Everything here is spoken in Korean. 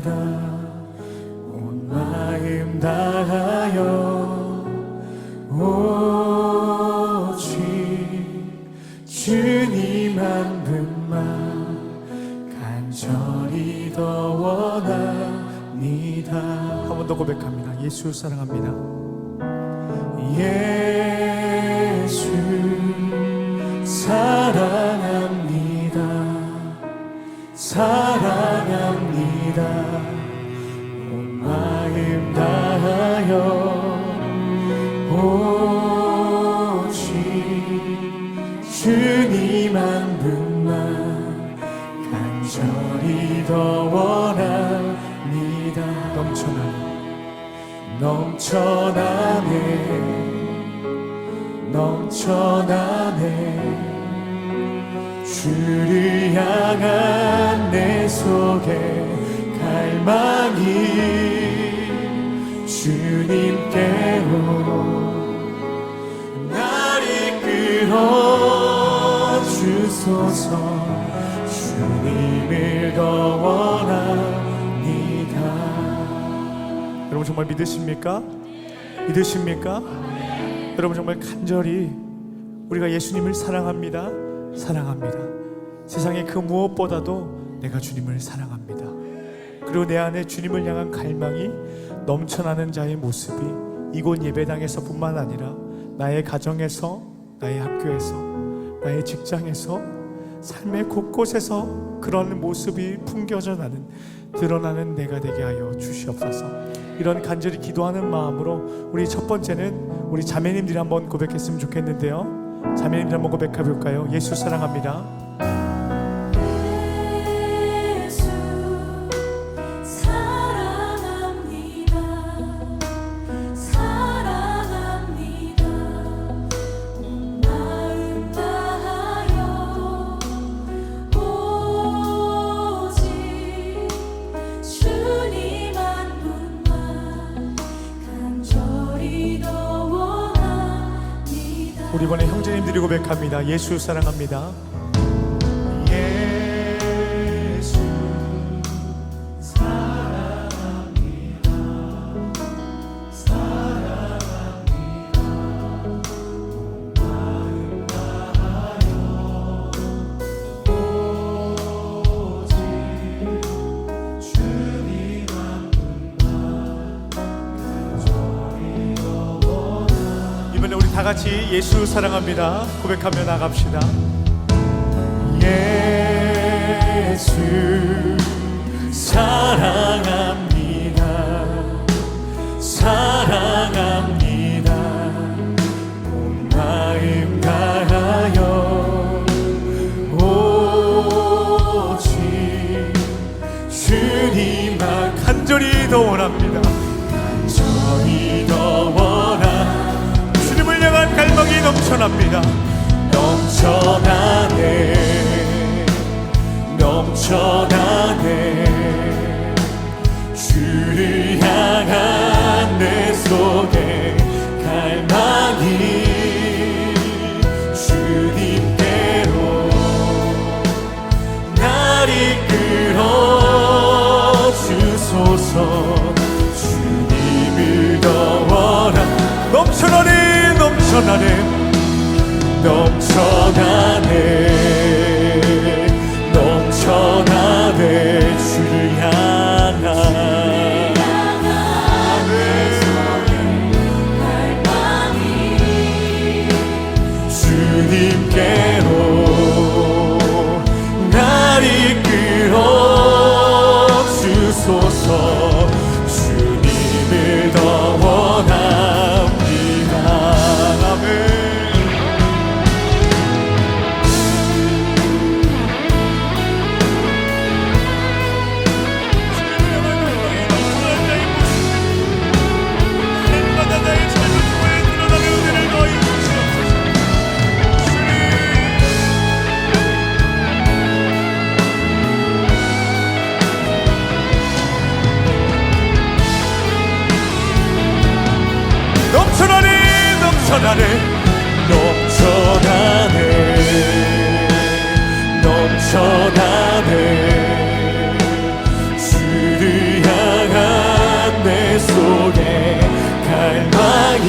사랑합니다. 온 마음 다하여 오직 주님 한 분만 간절히 더 원합니다. 한 번 더 고백합니다. 예수 사랑합니다. 예수 사랑합니다. 사랑합니다 간절히 더 원합니다. 넘쳐나네. 넘쳐나네. 넘쳐나네. 주를 향한 내 속에 갈망이 주님께로 날 이끌어 주소서 주님을 더 원합니다 여러분 정말 믿으십니까? 믿으십니까? 여러분 정말 간절히 우리가 예수님을 사랑합니다. 사랑합니다. 세상의 그 무엇보다도 내가 주님을 사랑합니다. 그리고 내 안에 주님을 향한 갈망이 넘쳐나는 자의 모습이 이곳 예배당에서뿐만 아니라 나의 가정에서, 나의 학교에서, 나의 직장에서, 삶의 곳곳에서 그런 모습이 풍겨져 나는 드러나는 내가 되게 하여 주시옵소서. 이런 간절히 기도하는 마음으로 우리 첫 번째는 우리 자매님들이 한번 고백했으면 좋겠는데요. 자매님들 한번 고백해 볼까요? 예수 사랑합니다. 우리 이번에 형제님들이 고백합니다. 예수 사랑합니다. 예 다. 같이 예수 사랑합니다. 고백하며 나갑시다. 예수 사랑합니다. 사랑합니다. 온 마음 다하여 오직 주님만 간절히 더 원합니다. 넘쳐납니다. 넘쳐나네. 넘쳐나네. 주를 향한 내 속에 갈망이 주님께로 날 이끌어 주소서. 주님을 더 원하 넘쳐나네 넘쳐나네 넘쳐나네 주님께